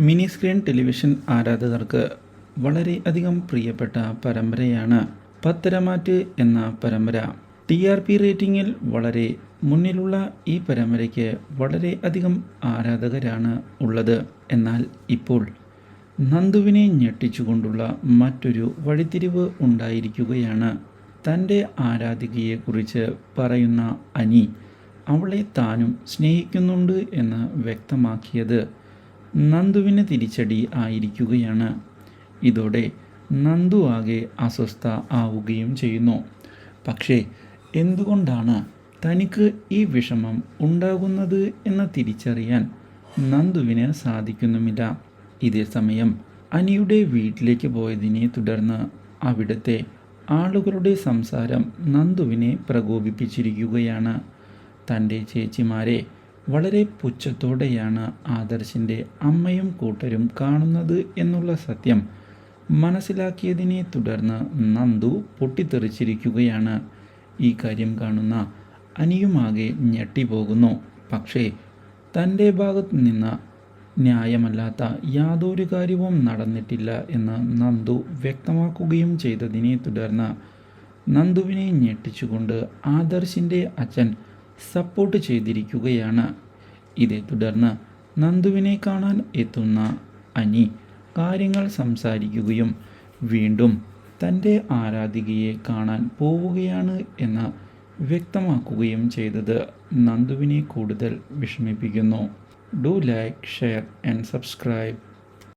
Mini screen television ആരാധകർക്ക് വളരെയധികം പ്രിയപ്പെട്ട പരമ്പരയാണ് പത്തരമാറ്റ് എന്ന പരമ്പര. ടി ആർ പി റേറ്റിംഗിൽ വളരെ മുന്നിലുള്ള ഈ പരമ്പരയ്ക്ക് വളരെ അധികം ആരാധകരാണ് ഉള്ളത്. എന്നാൽ ഇപ്പോൾ നന്ദുവിനെ ഞെട്ടിച്ചുകൊണ്ടുള്ള മറ്റൊരു വഴിത്തിരിവ് ഉണ്ടായിരിക്കുകയാണ്. തന്റെ ആരാധികയെക്കുറിച്ച് പറയുന്ന അനി അവളെ താനും സ്നേഹിക്കുന്നുണ്ട് എന്ന് വ്യക്തമാക്കിയത് നന്ദുവിന് തിരിച്ചടി ആയിരിക്കുകയാണ്. ഇതോടെ നന്ദു ആകെ അസ്വസ്ഥ ആവുകയും ചെയ്യുന്നു. പക്ഷേ എന്തുകൊണ്ടാണ് തനിക്ക് ഈ വിഷമം ഉണ്ടാകുന്നത് എന്ന് തിരിച്ചറിയാൻ നന്ദുവിന് സാധിക്കുന്നുമില്ല? ഇതേ സമയം അനിയുടെ വീട്ടിലേക്ക് പോയതിനെ തുടർന്ന് അവിടുത്തെ ആളുകളുടെ സംസാരം നന്ദുവിനെ പ്രകോപിപ്പിച്ചിരിക്കുകയാണ്. തന്റെ ചേച്ചിമാരെ വളരെ പുച്ഛത്തോടെയാണ് ആദർശിന്റെ അമ്മയും കൂട്ടരും കാണുന്നത് എന്നുള്ള സത്യം മനസ്സിലാക്കിയതിനെ തുടർന്ന് നന്ദു പൊട്ടിത്തെറിച്ചിരിക്കുകയാണ്. ഈ കാര്യം കാണുന്ന അനിയുമാകെ ഞെട്ടിപ്പോകുന്നു പക്ഷേ തന്റെ ഭാഗത്തു നിന്ന് ന്യായമല്ലാത്ത യാതൊരു കാര്യവും നടന്നിട്ടില്ല എന്ന് നന്ദു വ്യക്തമാക്കുകയും ചെയ്തതിനെ തുടർന്ന് നന്ദുവിനെ ഞെട്ടിച്ചുകൊണ്ട് ആദർശിന്റെ അച്ഛൻ സപ്പോർട്ട് ചെയ്തിരിക്കുകയാണ്. ഇതേ തുടർന്ന് നന്ദുവിനെ കാണാൻ എത്തുന്ന അനി കാര്യങ്ങൾ സംസാരിക്കുകയും വീണ്ടും തന്റെ ആരാധികയെ കാണാൻ പോവുകയാണ് എന്ന് വ്യക്തമാക്കുകയും ചെയ്തത് നന്ദുവിനെ കൂടുതൽ വിഷമിപ്പിക്കുന്നു. Do like share and subscribe.